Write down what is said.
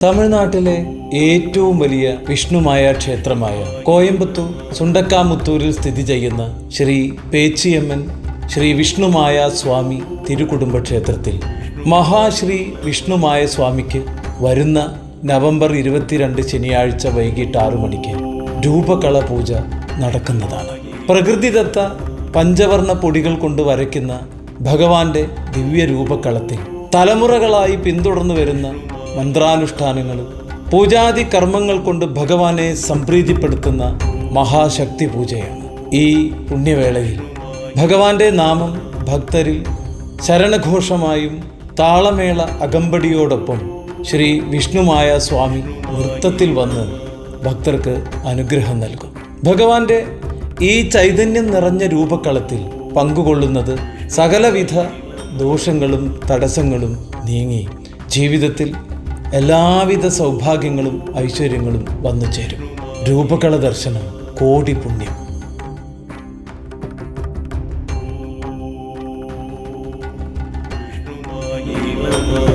തമിഴ്നാട്ടിലെ ഏറ്റവും വലിയ വിഷ്ണുമായ ക്ഷേത്രമായ കോയമ്പത്തൂർ സുണ്ടക്കാമുത്തൂരിൽ സ്ഥിതി ചെയ്യുന്ന ശ്രീ പേച്ചിയമ്മൻ ശ്രീ വിഷ്ണുമായ സ്വാമി തിരുകുടുംബ ക്ഷേത്രത്തിൽ മഹാശ്രീ വിഷ്ണുമായ സ്വാമിക്ക് വരുന്ന നവംബർ ഇരുപത്തിരണ്ട് ശനിയാഴ്ച വൈകിട്ട് ആറു മണിക്ക് രൂപകള പൂജ നടക്കുന്നതാണ്. പ്രകൃതിദത്ത പഞ്ചവർണ പൊടികൾ കൊണ്ട് വരയ്ക്കുന്ന ഭഗവാന്റെ ദിവ്യ രൂപകളത്തിൽ തലമുറകളായി പിന്തുടർന്നു വരുന്ന മന്ത്രാനുഷ്ഠാനങ്ങളും പൂജാതി കർമ്മങ്ങൾ കൊണ്ട് ഭഗവാനെ സംപ്രീതിപ്പെടുത്തുന്ന മഹാശക്തി പൂജയാണ് ഈ പുണ്യവേളയിൽ. ഭഗവാന്റെ നാമം ഭക്തരിൽ ശരണഘോഷമായും താളമേള അകമ്പടിയോടൊപ്പം ശ്രീ വിഷ്ണുമായ സ്വാമി നൃത്തത്തിൽ വന്ന് ഭക്തർക്ക് അനുഗ്രഹം നൽകും. ഭഗവാന്റെ ഈ ചൈതന്യം നിറഞ്ഞ രൂപക്കളത്തിൽ പങ്കുകൊള്ളുന്നത് സകലവിധ ദോഷങ്ങളും തടസ്സങ്ങളും നീങ്ങി ജീവിതത്തിൽ എല്ലാവിധ സൗഭാഗ്യങ്ങളും ഐശ്വര്യങ്ങളും വന്നു ചേരും. രൂപകള ദർശനം കോടി പുണ്യം. Thank